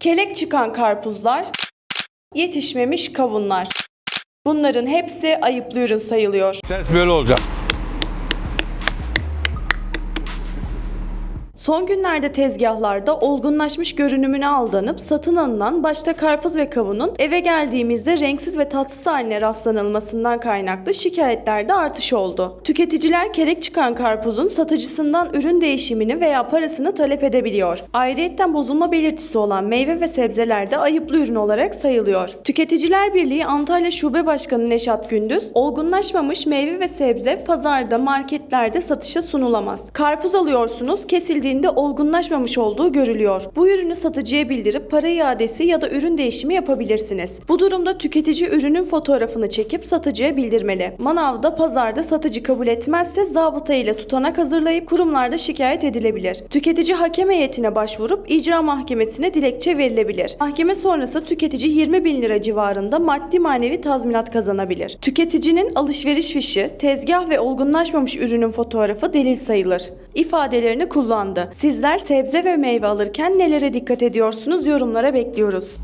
Kelek çıkan karpuzlar, yetişmemiş kavunlar. Bunların hepsi ayıplı ürün sayılıyor. Ses böyle olacak. Son günlerde tezgahlarda olgunlaşmış görünümüne aldanıp satın alınan başta karpuz ve kavunun eve geldiğimizde renksiz ve tatsız haline rastlanılmasından kaynaklı şikayetlerde artış oldu. Tüketiciler kelek çıkan karpuzun satıcısından ürün değişimini veya parasını talep edebiliyor. Ayrıyetten bozulma belirtisi olan meyve ve sebzeler de ayıplı ürün olarak sayılıyor. Tüketiciler Birliği Antalya Şube Başkanı Neşat Gündüz, olgunlaşmamış meyve ve sebze pazarda, marketlerde satışa sunulamaz. Karpuz alıyorsunuz, kesildiğinde olgunlaşmamış olduğu görülüyor. Bu ürünü satıcıya bildirip para iadesi ya da ürün değişimi yapabilirsiniz. Bu durumda tüketici ürünün fotoğrafını çekip satıcıya bildirmeli. Manavda, pazarda satıcı kabul etmezse zabıta ile tutanak hazırlayıp kurumlarda şikayet edilebilir. Tüketici hakem heyetine başvurup icra mahkemesine dilekçe verilebilir. Mahkeme sonrası tüketici 20 bin lira civarında maddi manevi tazminat kazanabilir. Tüketicinin alışveriş fişi, tezgah ve olgunlaşmamış ürünün fotoğrafı delil sayılır. İfadelerini kullandı. Sizler sebze ve meyve alırken nelere dikkat ediyorsunuz yorumlara bekliyoruz.